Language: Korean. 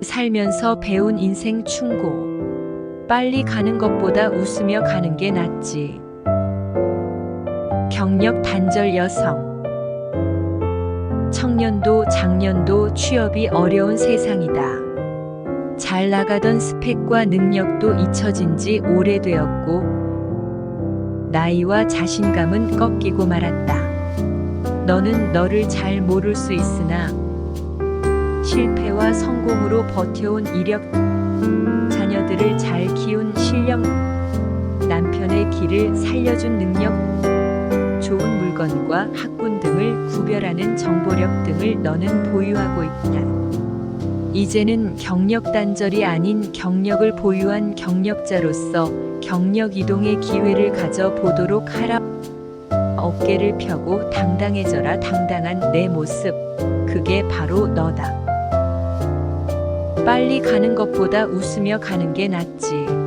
살면서 배운 인생 충고. 빨리 가는 것보다 웃으며 가는 게 낫지. 경력 단절 여성. 청년도 장년도 취업이 어려운 세상이다. 잘 나가던 스펙과 능력도 잊혀진 지 오래되었고, 나이와 자신감은 꺾이고 말았다. 너는 너를 잘 모를 수 있으나, 실패와 성공으로 버텨온 이력, 자녀들을 잘 키운 실력, 남편의 길을 살려준 능력, 좋은 물건과 학군 등을 구별하는 정보력 등을 너는 보유하고 있다. 이제는 경력 단절이 아닌 경력을 보유한 경력자로서 경력 이동의 기회를 가져 보도록 하라. 어깨를 펴고 당당해져라 당당한 내 모습. 그게 바로 너다. 빨리 가는 것보다 웃으며 가는 게 낫지.